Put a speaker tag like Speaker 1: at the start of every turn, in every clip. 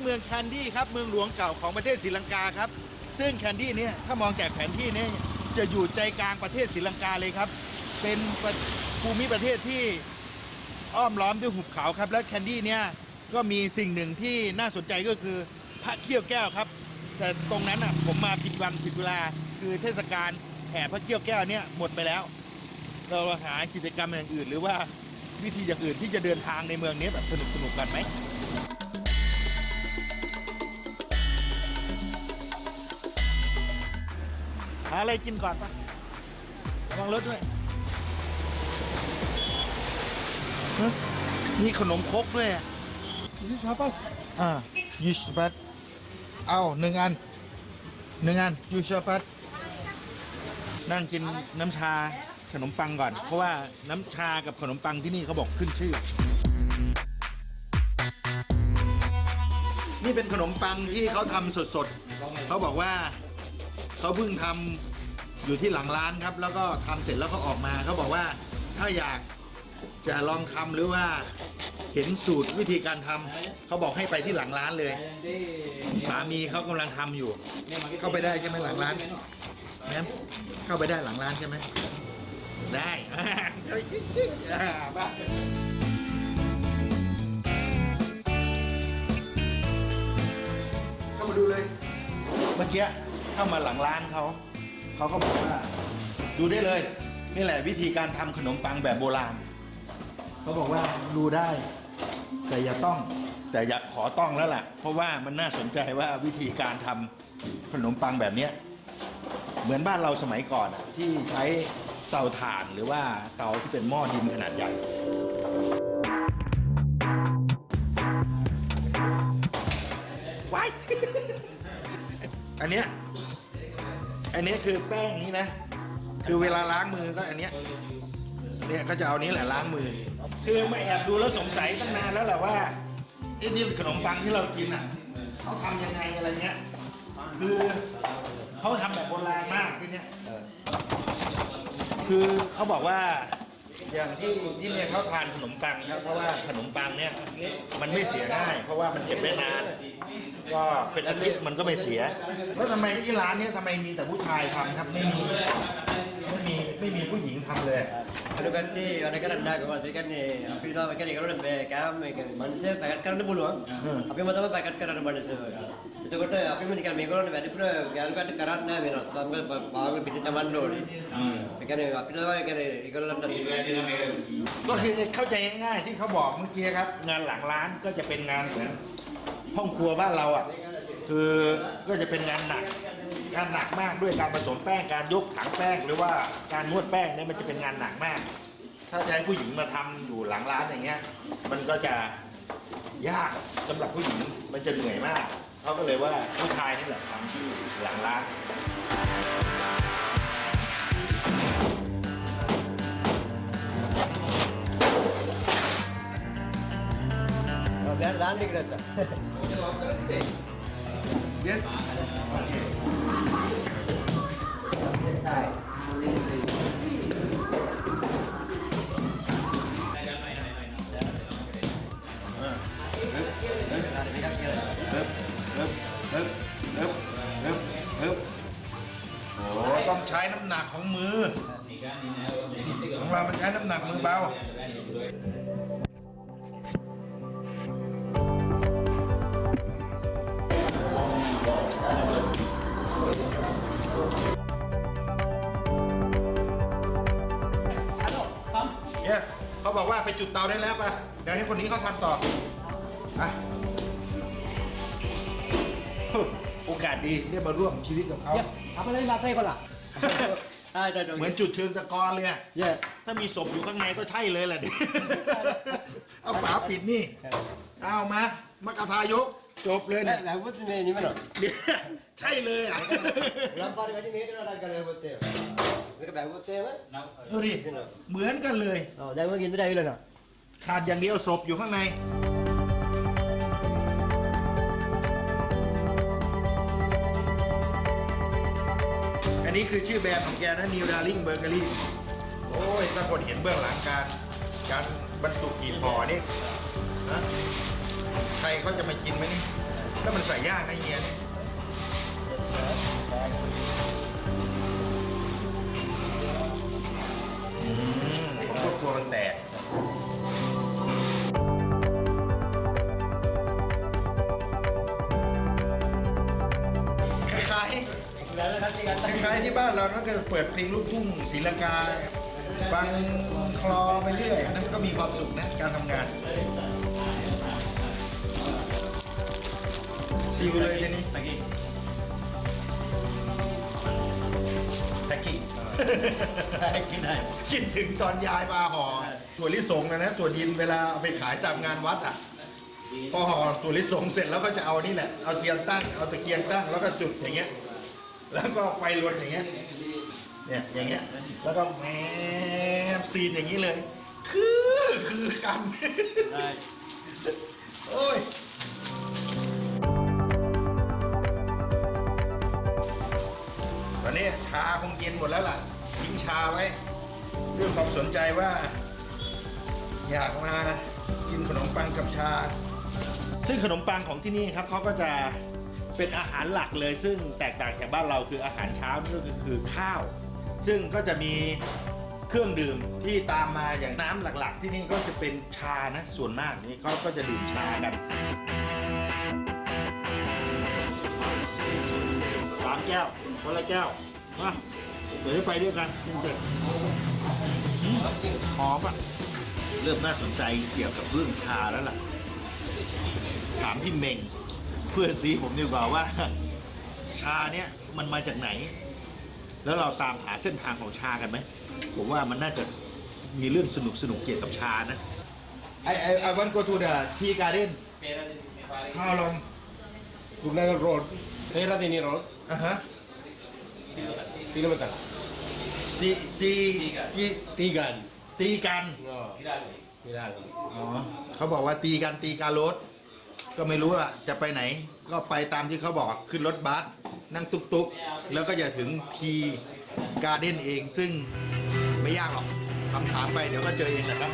Speaker 1: ที่เมืองแคนดี้ครับเมืองหลวงเก่าของประเทศศรีลังกาครับ ซึ่งแคนดี้เนี่ยถ้ามองจากแผนที่เนี่ยจะอยู่ใจกลางประเทศศรีลังกาเลยครับ เป็นภูมิประเทศที่อ้อมล้อมด้วยหุบเขาครับ และแคนดี้เนี่ยก็มีสิ่งหนึ่งที่น่าสนใจก็คือพระเขี้ยวแก้วครับ แต่ตรงนั้นอะผมมาผิดวันผิดเวลาคือเทศกาลแห่พระเขี้ยวแก้วเนี่ยหมดไปแล้ว เราหากิจกรรมอย่างอื่น หรือว่าวิธีอย่างอื่นที่จะเดินทางในเมืองนี้แบบสนุกสนุกกันไหม หาอะไรกินก่อนปะระวังรถด้วยฮะมีขนมครกด้วยอะ
Speaker 2: This is Hapas.
Speaker 1: อ่ายูชปัตเอาหนึ่งอันหนึ่งอันยูชปัตนั่งกินน้ำชาขนมปังก่อน เพราะว่าน้ำชากับขนมปังที่นี่เขาบอกขึ้นชื่อ นี่เป็นขนมปังที่เขาทำสดๆ เขาบอกว่าเขาเพิ่งทำ อยู่ที่หลังร้านครับ แล้วก็ทำเสร็จแล้วก็ออกมาเขาบอกว่าถ้าอยากจะลองทำหรือว่าเห็นสูตรวิธีการทำเขาบอกให้ไปที่หลังร้านเลย สามีเขากำลังทำอยู่ เข้าไปได้ใช่ไหมหลังร้านนะเข้าไปได้หลังร้านใช่ไหมได้บ้าเข้ามาดูเลย เมื่อกี้เข้ามาหลังร้านเขา เขาก็บอกว่า ดูได้เลย นี่แหละวิธีการทำขนมปังแบบโบราณ เขาบอกว่าดูได้ แต่อย่าต้อง แต่อยากขอต้องแล้วล่ะ เพราะว่ามันน่าสนใจว่าวิธีการทำขนมปังแบบเนี้ยเหมือนบ้านเราสมัยก่อนอะที่ใช้เตาถ่านหรือว่าเตาที่เป็นหม้อดินขนาดใหญ่ว้ อันเนี้ย อันนี้คือแป้งนี้นะ คือเวลาล้างมือก็อันเนี้ยเนี่ยก็จะเอานี้แหละล้างมือ คือมาแอบดูแล้วสงสัยตั้งนานแล้วแหละว่าไอ้นี่ขนมปังที่เรากินอะเขาทำยังไงอะไรเงี้ย คือเขาทำแบบโบราณมากที่เนี้ยคือเขาบอกว่า อย่างที่ที่เนี่ยเขาทานขนมปังครับเพราะว่าขนมปังเนี่ยมันไม่เสียง่าย เพราะว่ามันเก็บได้นานก็เป็นอาทิตย์มันก็ไม่เสียแล้วทำไมที่ร้านเนี่ยทำไมมีแต่ผู้ชายทำครับไม่มีไม่มี ไม่มีผู้หญิงทำเลย
Speaker 3: Ducati orang kan rendah kalau saya kan ni api tu pakai ni kalau lembe kam manusia pakai kerana bulu api mata pakai kerana manusia itu kata api mana kan mereka orang beri pura kalau kat kerana ni mana sampai bawa pintu taman road pakai ni api tu pakai ni kalau lembe
Speaker 1: ก็คือเข้าใจง่ายๆที่เขาบอกเมื่อกี้ครับ งานหลังร้านก็จะเป็นงานเหมือนห้องครัวบ้านเราอะ คือก็จะเป็นงานหนัก งานหนักมากด้วยการผสมแป้งการยกถังแป้งหรือว่าการนวดแป้งเนี่ยมันจะเป็นงานหนักมาก ถ้าจะให้ผู้หญิงมาทำอยู่หลังร้านอย่างเงี้ย มันก็จะยากสำหรับผู้หญิงมันจะเหนื่อยมากเขาก็เลยว่าผู้ชายนี่แหละทำที่หลังร้าน
Speaker 3: Tapi Biar landing kereta.
Speaker 1: yes okay Hấp, hấp, hấp, hấp, hấp, hấp. โอ้ต้องใช้น้ำหนักของมือ ของเรามันใช้น้ำหนักมือเบา เนี่ยเขาบอกว่าไปจุดเตาได้แล้วป่ะเดี๋ยวให้คนนี้เขาทำต่ออะโอกาสดีได้มาร่วมชีวิตกับเขา
Speaker 3: Apa lagi batai kau lah? Ah, dah dah.
Speaker 1: เหมือนจุดเชิงตะกอนเลยอะ
Speaker 3: Ya.
Speaker 1: ถ้ามีศพอยู่ข้างในก็ใช่เลยแหละดิเอาฝาปิดนี่ เอามามากระทายก จบเลยเนี่ย
Speaker 3: Eh, rambut ni ni mana?
Speaker 1: เดี๋ยวใช่เลยอะ
Speaker 3: Lampar tadi ni kena dah rambut dia. Mereka rambut dia mah?
Speaker 1: ดูดิเหมือนกันเลย
Speaker 3: Oh, dah mungkin tu dah hilang dah.
Speaker 1: ขาดอย่างเดียวศพอยู่ข้างในอันนี้คือชื่อแบรนด์ของแกนะ New Darling Bakery โอ้ยถ้าคนเห็นเบื้องหลังการการบรรจุกีบห่อนี่นะใครเขาจะมากินไหมนี่ถ้ามันใส่ยากนะเฮียเนี่ย วมันแตกคล้ายๆ
Speaker 3: Dah dah nanti kata.
Speaker 1: คล้ายๆที่บ้านเราก็จะเปิดเพลงลูกทุ่งศรีลังกาฟังคลอไปเรื่อยนั่นก็มีความสุขนะการทำงานซิวเลยทีนี้
Speaker 3: Lagi.
Speaker 1: แกี้
Speaker 3: Lagi dah.
Speaker 1: คิดถึงตอนยายมาห่อถั่วลิสงนะนะถั่วดินเวลาเอาไปขายตามงานวัดอะพอห่อถั่วลิสงเสร็จแล้วก็จะเอานี่แหละเอาเทียนตั้งเอาตะเกียงตั้งแล้วก็จุดอย่างเงี้ย แล้วก็ไฟลนอย่างเงี้ยเนี่ยอย่างเงี้ย แล้วก็แหมซีนอย่างนี้เลย คือคือกัน
Speaker 3: Dah.
Speaker 1: โอ้ย อนนี้ชาคงเย็นหมดแล้วล่ะทิ้งชาไว้ด้วยความสนใจว่า อยากมากินขนมปังกับชา ซึ่งขนมปังของที่นี่ครับเขาก็จะเป็นอาหารหลักเลย ซึ่งแตกต่างจากบ้านเราคืออาหารเช้านี่ก็คือคือข้าว ซึ่งก็จะมีเครื่องดื่มที่ตามมาอย่างน้ำหลักๆ ที่นี่ก็จะเป็นชานะส่วนมากนี่เขาก็จะดื่มชากัน แก้วคนละแก้วมาเดี๋ยวไปด้วยกันกินเสร็จอืมหอมอะเริ่มน่าสนใจเกี่ยวกับเรื่องชาแล้วล่ะ ถามพี่เมงเพื่อนซีผมดีกว่าว่า ชาเนี่ยมันมาจากไหน แล้วเราตามหาเส้นทางของชากันไหมผมว่ามันน่าจะมีเรื่องสนุกสนุกๆเกี่ยวกับชานะ I I I want go to the tea garden How long to the road
Speaker 3: Merah ni road.
Speaker 1: อะฮะ
Speaker 3: Kilometer.
Speaker 1: ตีตีตี
Speaker 3: Tiga.
Speaker 1: ตีกัน
Speaker 3: Oh. Tiga.
Speaker 1: อ๋อเขาบอกว่าตีกันตีการรถ ก็ไม่รู้ล่ะ จะไปไหน ก็ไปตามที่เขาบอกขึ้นรถบัสนั่งตุกตุกๆแล้วก็จะถึงทีการ์เด้นเองซึ่งไม่ยากหรอกคำถามไปเดี๋ยวก็เจอเองแหละครับ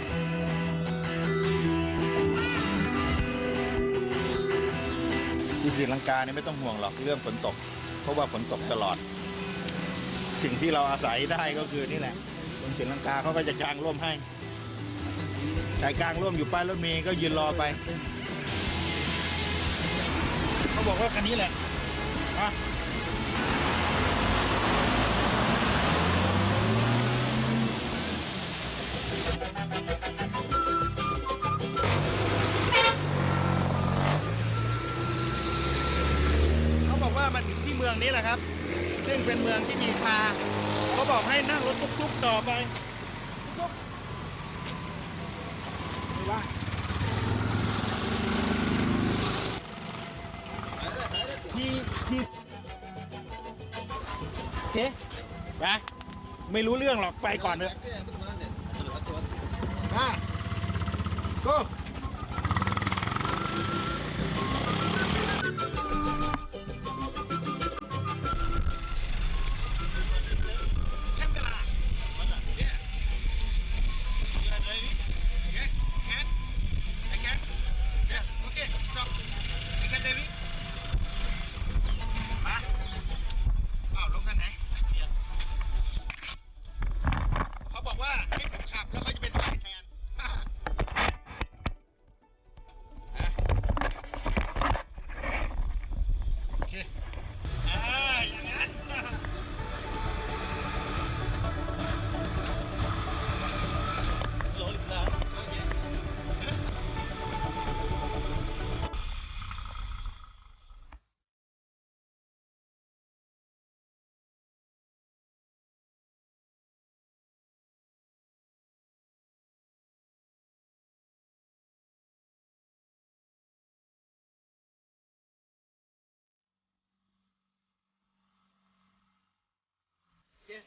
Speaker 1: ศรีลังกาเนี่ยไม่ต้องห่วงหรอกเรื่องฝนตก เพราะว่าฝนตกตลอด สิ่งที่เราอาศัยได้ก็คือนี่แหละคนศรีลังกาเขาก็จะกางร่มให้แต่กางร่วมอยู่ป้ายรถเมย์ก็ยืนรอไปเขาบอกว่าคันนี้แหละอะเขา นี้แหละครับ ซึ่งเป็นเมืองที่มีชาเขาบอกให้นั่งรถตุ๊กๆต่อไปว่าพี่พี่โอเคไปไม่รู้เรื่องหรอกไปก่อนเถอะ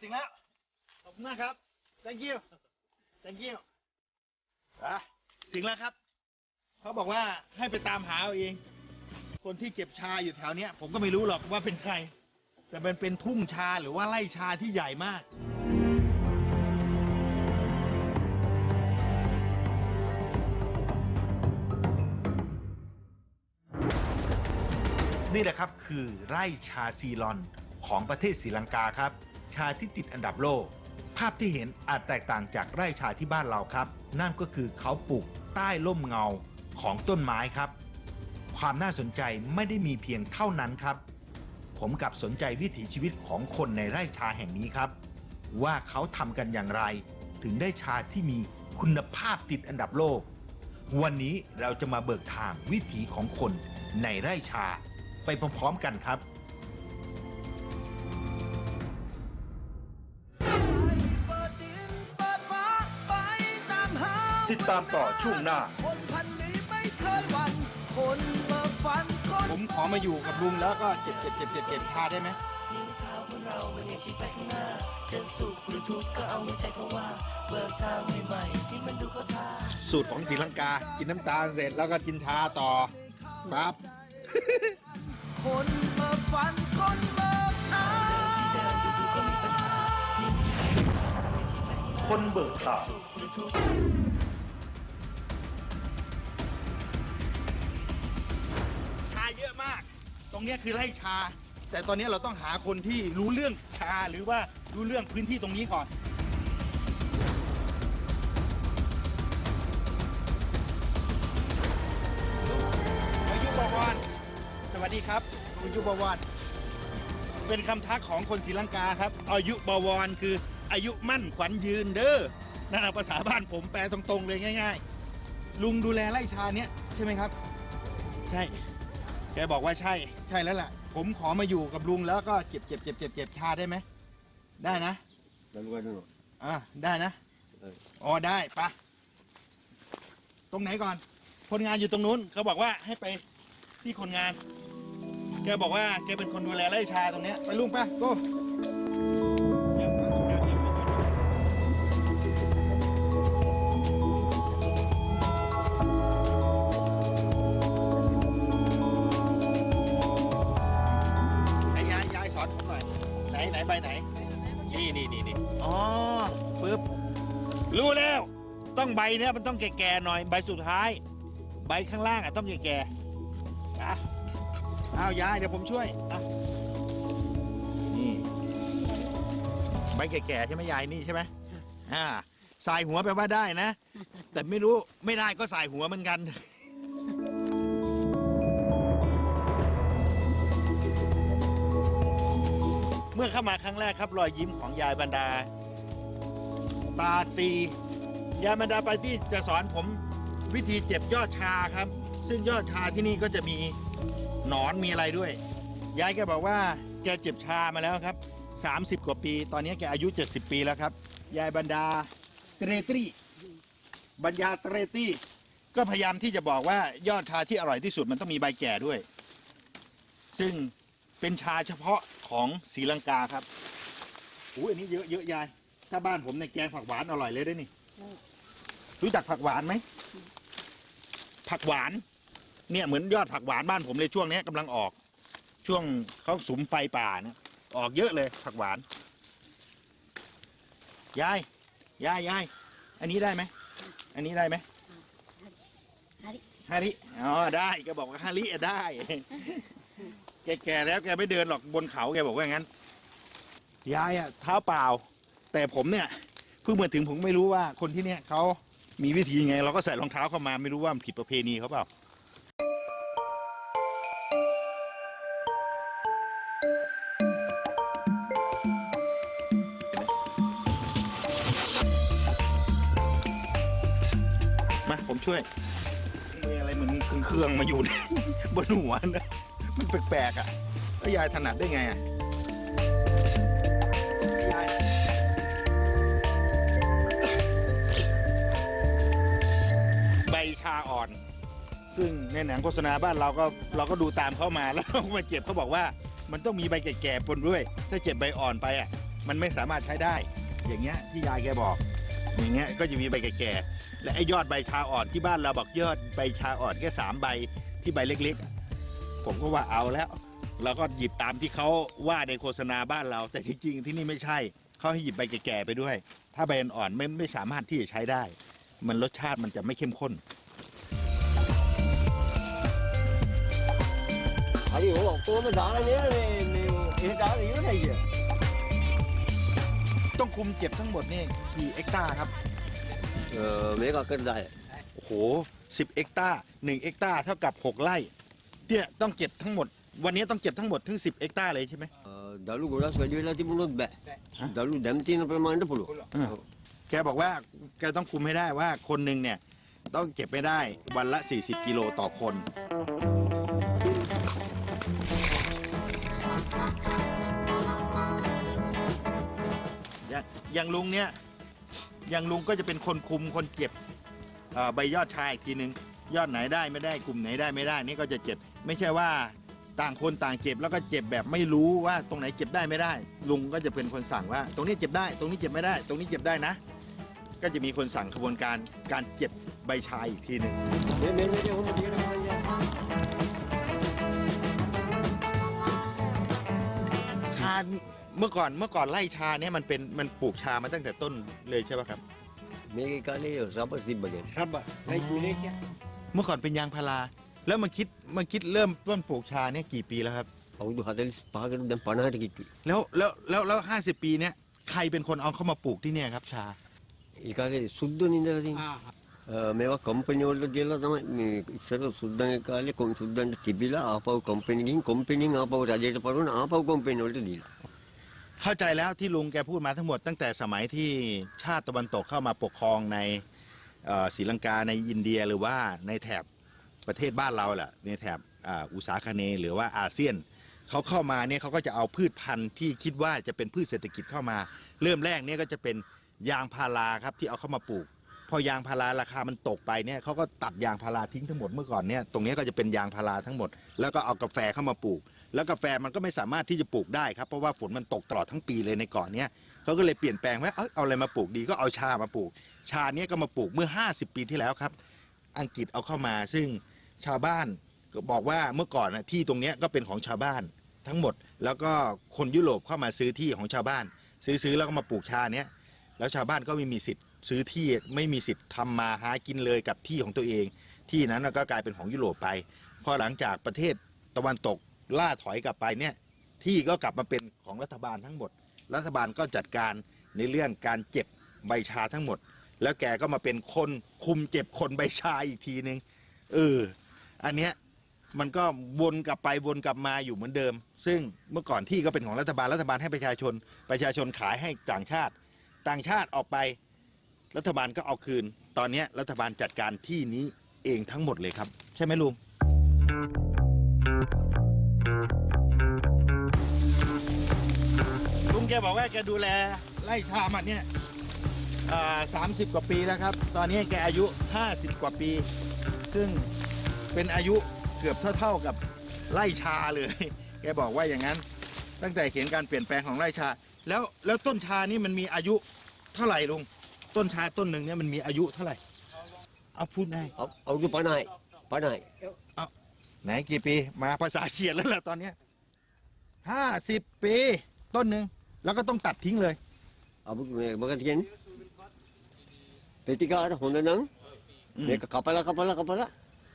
Speaker 1: ถึงแล้ว ขอบคุณมากครับ thank you thank you อะถึงแล้วครับ เขาบอกว่าให้ไปตามหาเอาเอง คนที่เก็บชาอยู่แถวเนี้ย ผมก็ไม่รู้หรอกว่าเป็นใคร แต่มันเป็นทุ่งชาหรือว่าไร่ชาที่ใหญ่มาก นี่แหละครับคือไร่ชาซีลอนของประเทศศรีลังกาครับ ชาที่ติดอันดับโลก ภาพที่เห็นอาจแตกต่างจากไร่ชาที่บ้านเราครับ นั่นก็คือเขาปลูกใต้ร่มเงาของต้นไม้ครับ ความน่าสนใจไม่ได้มีเพียงเท่านั้นครับ ผมกับสนใจวิถีชีวิตของคนในไร่ชาแห่งนี้ครับ ว่าเขาทำกันอย่างไร ถึงได้ชาที่มีคุณภาพติดอันดับโลก วันนี้เราจะมาเบิกทางวิถีของคนในไร่ชาไปพร้อมๆกันครับ ติดตามต่อช่วงหน้า ผมขอมาอยู่กับลุงแล้วก็เก็บเก็บเก็บเก็บเก็บชาได้ไหมสูตรของศรีลังกา กินน้ำตาลเสร็จแล้วก็กินชาต่อครับ
Speaker 2: คนเบิกฝันคนเบิกทาง
Speaker 1: คนเบิกทางช รงนี้คือไร่ชา แต่ตอนนี้เราต้องหาคนที่รู้เรื่องชาหรือว่ารู้เรื่องพื้นที่ตรงนี้ก่อน อายุบวรสวัสดีครับอายุบวรเป็นคำทักของคนศรีลังกาครับ อายุบวรคืออายุมั่นขวัญยืนเด้อนั่นภาษาบ้านผมแปลตรงๆเลยง่าย ๆ ลุงดูแลไร่ชาเนี้ยใช่ไหมครับ ใช่ แกบอกว่าใช่ใช่แล้วล่ะ ผมขอมาอยู่กับลุงแล้วก็เก็บเก็บเก็บเก็บเก็บชาได้ไหม ได้นะ
Speaker 3: Lalu kan dulu.
Speaker 1: อ่าได้นะอ๋อได้ปะตรงไหนก่อน คนงานอยู่ตรงนู้นเขาบอกว่าให้ไปที่คนงาน แกบอกว่าแกเป็นคนดูแลไร่ชาตรงเนี้ยไปลุงปะโก้ ต้องใบเนี้ยมันต้องแก่ๆหน่อยใบสุดท้าย ใบข้างล่างอะต้องแก่ๆอะเอายายเดี๋ยวผมช่วยอะนี่ใบแก่ๆใช่ไหมยายนี่ใช่ไหมอ่าสายหัวแปลว่าได้นะ แต่ไม่รู้ไม่ได้ก็สายหัวเหมือนกันเมื่อเข้ามาครั้งแรกครับรอยยิ้มของยายบรรดาปาตี ยายบรรดาปาตีจะสอนผมวิธีเจ็บยอดชาครับ ซึ่งยอดชาที่นี่ก็จะมีหนอนมีอะไรด้วย ยายแกบอกว่าแกเจ็บชามาแล้วครับ 30 กว่าปี ตอนนี้แกอายุ 70 ปีแล้วครับ ยายบรรดาเตรตรีบรรยาเตรตรีก็พยายามที่จะบอกว่ายอดชาที่อร่อยที่สุดมันต้องมีใบแก่ด้วย ซึ่งเป็นชาเฉพาะของศรีลังกาครับอู้อันนี้เยอะเยอะยาย ถ้าบ้านผมในยแกงผักหวานอร่อยเลยได้นี่ รู้จักผักหวานไหม ผักหวาน เนี่ยเหมือนยอดผักหวานบ้านผมเลยช่วงเนี้ยกำลังออก ช่วงเขาสุมไฟป่าเนี่ยออกเยอะเลย ผักหวาน ยาย ยายยาย อันนี้ได้ไหม อันนี้ได้ไหมฮาริฮาริอ๋อได้แกบอกว่าฮาริอะได้ แกแก่แล้วแกไม่เดินหรอกบนเขาแกบอกว่างั้น ยายอะเท้าเปล่า แต่ผมเนี่ยเพิ่งมาถึงผมไม่รู้ว่าคนที่เนี่ยเขา มีวิธีไง เราก็ใส่รองเท้าเข้ามาไม่รู้ว่ามันผิดประเพณีเขาเปล่า มาผมช่วยมีอะไรเหมือนเครื่องๆมาอยู่ บนหัวนะมันแปลกๆอะแล้วยายถนัดได้ไงอะ ซึ่งในหนังโฆษณาบ้านเราก็เราก็ดูตามเข้ามาแล้วเรามาเจ็บเขาบอกว่า มันต้องมีใบแก่ๆปนด้วย ถ้าเจ็บใบอ่อนไปอะมันไม่สามารถใช้ได้ อย่างเงี้ยที่ยายแกบอก อย่างเงี้ยก็จะมีใบแก่ๆและไอ้ยอดใบชาอ่อนที่บ้านเราบอกยอดใบชาอ่อนแค่สามใบที่ใบเล็กๆ ผมก็ว่าเอาแล้ว เราก็หยิบตามที่เขาว่าในโฆษณาบ้านเรา แต่จริงๆที่นี่ไม่ใช่เขาให้หยิบใบแก่ๆไปด้วย ถ้าใบอ่อนไม่ไม่สามารถที่จะใช้ได้ มันรสชาติมันจะไม่เข้มข้น
Speaker 3: ஐயோ அப்போது நானே ஏதாவது இல்லை ஐயா
Speaker 1: ต้องคุมเจ็บทั้งหมดนี่กี่เอ็กตาร์ครับ
Speaker 3: เออเมกะเกินได้
Speaker 1: โอ้โหสิบเอ็กตาร์หนึ่งเอ็กตาร์เท่ากับหกไร่เนี่ยต้องเจ็บทั้งหมด วันนี้ต้องเจ็บทั้งหมดถึงสิบเอ็กตาร์เลยใช่ไหม
Speaker 3: Dalu gula sekali lagi mulut be. Dalu demtin มาใ mana
Speaker 1: pulu. แกบอกว่าแกต้องคุมให้ได้ว่าคนหนึ่งเนี่ย ต้องเจ็บไม่ได้วันละ 40 กิโลต่อคน อย่างลุงเนี่ยอย่างลุงก็จะเป็นคนคุมคนเก็บใบยอดชายอีกทีหนึ่งยอดไหนได้ไม่ได้กลุ่มไหนได้ไม่ได้นี่ก็จะเก็บ ไม่ใช่ว่าต่างคนต่างเก็บแล้วก็เจ็บแบบไม่รู้ว่าตรงไหนเจ็บได้ไม่ได้ ลุงก็จะเป็นคนสั่งว่า ตรงนี้เจ็บได้ ตรงนี้เจ็บไม่ได้ ตรงนี้เจ็บได้นะ ก็จะมีคนสั่งขบวนการการเจ็บใบชายอีกทีหนึ่ง ชา เมื่อก่อนเมื่อก่อนไร่ชาเนี่ยมันเป็นมันปลูกชามาตั้งแต่ต้นเลยใช่ป่ะครับ
Speaker 3: เม मेरे काले
Speaker 1: रबर थी बगैर Rubber, like we like, yeah. เมื่อก่อนเป็นยางพาราแล้วมาคิดมาคิดเริ่มต้นปลูกชาเนี่ยกี่ปีแล้วครับ
Speaker 3: और जो हाथल पाकर दम पनाहट की थी
Speaker 1: แล้วแล้วแล้วแล้วห้าสิบปีเนี่ยใครเป็นคนเอาเข้ามาปลูกที่เนี่ยครับชา
Speaker 3: เมย์แกลเล่สุดต้น एकाले शुद्ध निंदा थी Ah, मेवा कंपनी वाला गेला था मैं सर्व शुद्ध काले कौन शुद्ध तिबिला आपाव कंपनी की कंपनी आपाव राजेट परून आपाव कंपनी वाला दिला
Speaker 1: เข้าใจแล้วที่ลุงแกพูดมาทั้งหมดตั้งแต่สมัยที่ชาติตะวันตกเข้ามาปกครองในเอ่อศรีลังกาในอินเดียหรือว่าในแถบประเทศบ้านเราแหละในแถบอ่าอุษาคเนย์หรือว่าอาเซียนเขาเข้ามาเนี่ยเขาก็จะเอาพืชพันธุ์ที่คิดว่าจะเป็นพืชเศรษฐกิจเข้ามา เริ่มแรกเนี่ยก็จะเป็นยางพาราครับที่เอาเข้ามาปลูก พอยางพาราราคามันตกไปเนี่ยเขาก็ตัดยางพาราทิ้งทั้งหมดเมื่อก่อนเนี่ยตรงนี้ก็จะเป็นยางพาราทั้งหมด แล้วก็เอากาแฟเข้ามาปลูก แล้วกาแฟมันก็ไม่สามารถที่จะปลูกได้ครับเพราะว่าฝนมันตกตลอดทั้งปีเลยในเกาะเนี้ยเขาก็เลยเปลี่ยนแปลงว่าเอ้ยเอาอะไรมาปลูกดีก็เอาชามาปลูก ชาเนี้ยก็มาปลูกเมื่อ 50 ปีที่แล้วครับ อังกฤษเอาเข้ามาซึ่งชาวบ้านก็บอกว่าเมื่อก่อนนะที่ตรงเนี้ยก็เป็นของชาวบ้านทั้งหมด แล้วก็คนยุโรปเข้ามาซื้อที่ของชาวบ้าน ซื้อซื้อแล้วก็มาปลูกชาเนี้ยแล้วชาวบ้านก็ไม่มีสิทธิ์ ซื้อที่ไม่มีสิทธิ์ทำมาหากินเลยกับที่ของตัวเอง ที่นั้นก็กลายเป็นของยุโรปไปพอหลังจากประเทศตะวันตกล่าถอยกลับไปเนี่ยที่ก็กลับมาเป็นของรัฐบาลทั้งหมด รัฐบาลก็จัดการในเรื่องการเก็บใบชาทั้งหมด แล้วแกก็มาเป็นคนคุมเจ็บคนใบชาอีกทีนึงเอออันเนี้ยมันก็วนกลับไปวนกลับมาอยู่เหมือนเดิม ซึ่งเมื่อก่อนที่ก็เป็นของรัฐบาลรัฐบาลให้ประชาชน ประชาชนขายให้ต่างชาติ ต่างชาติออกไป รัฐบาลก็เอาคืน ตอนนี้รัฐบาลจัดการที่นี้เองทั้งหมดเลยครับ ใช่ไหมลุงลุงแกบอกว่าแกดูแลไล่ชามันเนี่ยสามสิบกว่าปีแล้วครับ ตอนนี้แกอายุห้าสิบกว่าปี ซึ่งเป็นอายุเกือบเท่า ๆกับไล่ชาเลย แกบอกว่าอย่างนั้น ตั้งแต่เห็นการเปลี่ยนแปลงของไร่ชา แล้วแล้วต้นชานี่มันมีอายุเท่าไหร่ลุง ต้นชาต้นหนึ่งเนี่ยมันมีอายุเท่าไหร่ เอาพูดได้
Speaker 3: เอาเอาอยู่ปหน่อยปหน่อย
Speaker 1: เอาไหนกี่ปีมาภาษาเขียนแล้วล่ะตอนเนี้ยห้าสิบปี ต้นหนึ่งแล้วก็ต้องตัดทิ้งเลย
Speaker 3: เอาพูดเม
Speaker 1: ย์มา
Speaker 3: กันเทียนเตติกาหงเดนัง
Speaker 1: เมย์ก
Speaker 3: ับปละกับปละกับปละ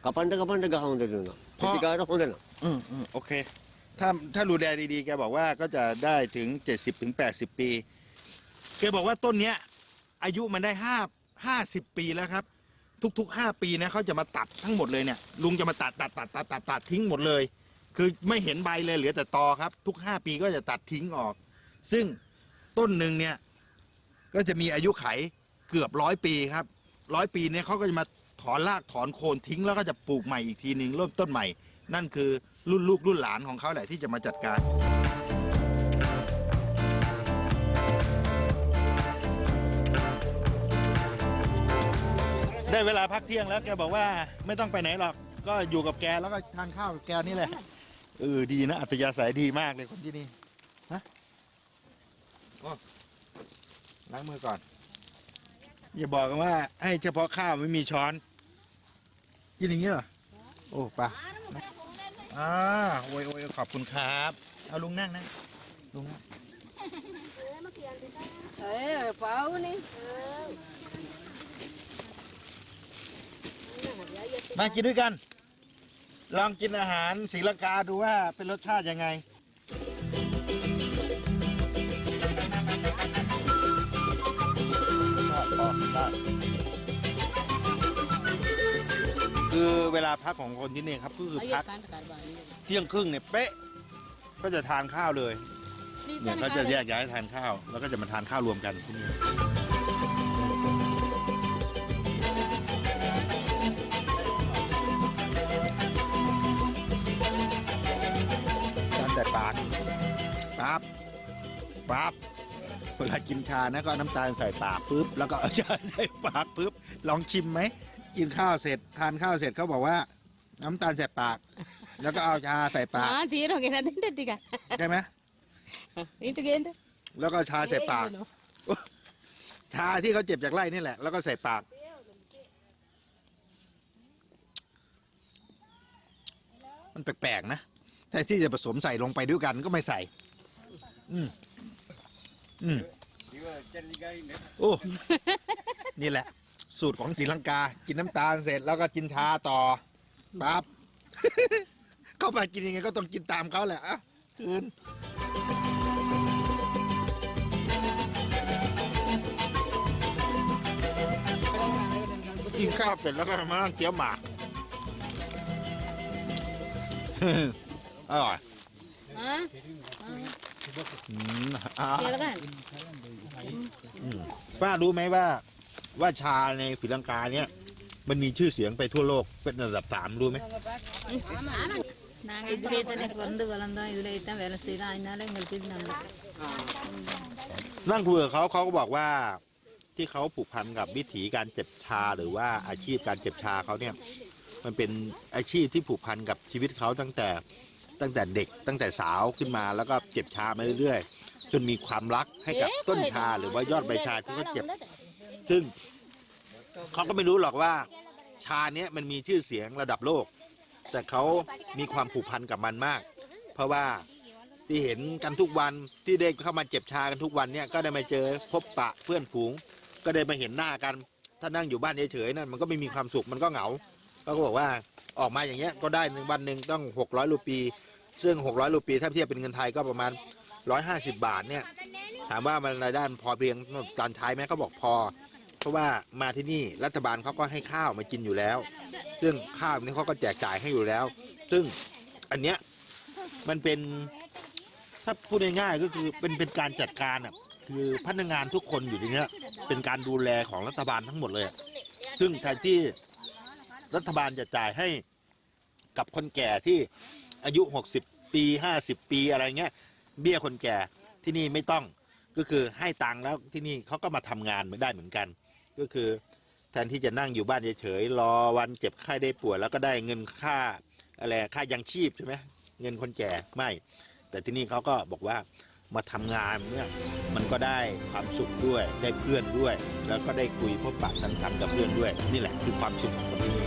Speaker 3: กับปันเดกับปันเดกับหงเดนังเตติกาหงเดนัง
Speaker 1: อืมอืมโอเค ถ้าถ้าดูแลดีๆแกบอกว่าก็จะได้ถึงเจ็ดสิบถึงแปดสิบปีแกบอกว่าต้นเนี้ย อายุมันได้ห้าห้าสิบปีแล้วครับ ทุกๆห้าปีนะเขาจะมาตัดทั้งหมดเลยเนี่ย ลุงจะมาตัดตัดตัดตัดตัดตัดทิ้งหมดเลย คือไม่เห็นใบเลยเหลือแต่ตอครับ ทุกห้าปีก็จะตัดทิ้งออก ซึ่งต้นหนึ่งเนี่ยก็จะมีอายุไขเกือบร้อยปีครับร้อยปีเนี่ยเขาก็จะมาถอนรากถอนโคนทิ้งแล้วก็จะปลูกใหม่อีกทีหนึ่งเริ่มต้นใหม่ นั่นคือรุ่นลูกรุ่นหลานของเขาแหละที่จะมาจัดการ ได้เวลาพักเที่ยงแล้วแกบอกว่าไม่ต้องไปไหนหรอก ก็อยู่กับแกแล้วก็ทานข้าวกับแกนี่แหละ เออดีนะ อัธยาศัยดีมากเลยคนที่นี่ฮะล้างมือก่อน อย่าบอกกันว่า ให้เฉพาะข้าวไม่มีช้อน กินอย่างนี้เหรอ โอ้ปะอ่าโอ้ยโอ้ยขอบคุณครับ เอาลุงนั่งนะลุงนั่ง
Speaker 4: Eh, pau nih.
Speaker 1: มากินด้วยกัน ลองกินอาหารศรีลังกาดูว่าเป็นรสชาติยังไง คือเวลาพักของคนที่นี่ครับก็คือ
Speaker 4: Ayo
Speaker 1: พัก
Speaker 4: kan karbani.
Speaker 1: เที่ยงครึ่งเนี่ยเป๊ะ ก็จะทานข้าวเลยเนี่ยเขาจะแยกย้ายทานข้าว แล้วก็จะมาทานข้าวรวมกันที่นี่ ปากปั๊บปั๊บเวลากินชานะก็เอาน้ำตาลใส่ปากปุ๊บแล้วก็เอาชาใส่ปากปุ๊บลองชิมไหมกินข้าวเสร็จทานข้าวเสร็จเขาบอกว่า น้ำตาลใส่ปาก แล้วก็เอาชาใส่ปาก
Speaker 4: Ah, tiro que nanti nanti kan.
Speaker 1: ใช่ไหม
Speaker 4: Itu gitu.
Speaker 1: แล้วก็ชาใส่ปาก ชาที่เขาเจ็บจากไร่นี่แหละ แล้วก็ใส่ปาก มันแปลกๆนะ แต่ที่จะผสมใส่ลงไปด้วยกันก็ไม่ใส่ อืมอืมโอ้ นี่แหละ สูตรของศรีลังกา กินน้ำตาลเสร็จแล้วก็กินชาต่อปั๊บ เข้าไปกินยังไงก็ต้องกินตามเขาแหละอะคืนกินข้าวเสร็จแล้วก็มานั่งเจียวหมาก อร่อยอะอื
Speaker 4: ม
Speaker 1: อ๋อป้ารู้ไหมว่า ว่าชาในศรีลังกาเนี่ย มันมีชื่อเสียงไปทั่วโลกเป็นระดับสามรู้ไหมนั่งคุยกับเขาเขาก็บอกว่าที่เขาผูกพันกับวิถีการเจ็บชาหรือว่าอาชีพการเจ็บชาเขาเนี่ย มันเป็นอาชีพที่ผูกพันกับชีวิตเขาตั้งแต่ ตั้งแต่เด็กตั้งแต่สาวขึ้นมาแล้วก็เจ็บชามาเรื่อยๆ จนมีความรักให้กับต้นชาหรือว่ายอดใบชาที่เขาเจ็บ ซึ่งเขาก็ไม่รู้หรอกว่า ชาเนี้ยมันมีชื่อเสียงระดับโลก แต่เขามีความผูกพันกับมันมาก เพราะว่าที่เห็นกันทุกวันที่ได้เข้ามาเจ็บชากันทุกวันเนี่ยก็ได้มาเจอพบปะเพื่อนฝูง ก็ได้มาเห็นหน้ากัน ถ้านั่งอยู่บ้านเฉยๆนั่นมันก็ไม่มีความสุขมันก็เหงาเขาก็บอกว่าออกมาอย่างเงี้ยก็ได้ในวันหนึ่งต้องหกร้อยรูปี ซึ่งหกร้อยรูปี ถ้าเทียบเป็นเงินไทยก็ประมาณร้อยห้าสิบาทเนี่ย ถามว่ามันรายได้มันพอเพียงการใช้ไหมเขาบอกพอ เพราะว่ามาที่นี่รัฐบาลเขาก็ให้ข้าวมากินอยู่แล้ว ซึ่งข้าวนี่เขาก็แจกจ่ายให้อยู่แล้ว ซึ่งอันเนี้ยมันเป็นถ้าพูดง่ายๆก็คือเป็นเป็นการจัดการอะคือพนักงานทุกคนอยู่ในเนี้ยเป็นการดูแลของรัฐบาลทั้งหมดเลย ซึ่งแทนที่รัฐบาลจะจ่ายให้กับคนแก่ที่ อายุ 60 ปี 50 ปีอะไรเงี้ยเบี้ยคนแก่ที่นี่ไม่ต้องก็คือให้ตังค์แล้วที่นี่เขาก็มาทำงานไม่ได้เหมือนกัน ก็คือแทนที่จะนั่งอยู่บ้านเฉยๆรอวันเจ็บไข้ได้ป่วยแล้วก็ได้เงินค่าอะไรค่ายังชีพใช่ไหมเงินคนแก่ไม่ แต่ที่นี่เขาก็บอกว่ามาทำงานเนี่ยมันก็ได้ความสุขด้วยได้เพื่อนด้วย แล้วก็ได้คุยพบปะสังสรรค์กับเพื่อนด้วย นี่แหละคือความสุขของคนที่นี่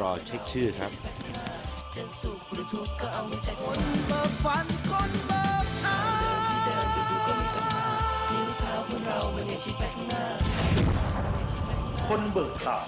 Speaker 1: รอเช็คชื่อครับ
Speaker 2: คนเบิกฝันคนเบิกทา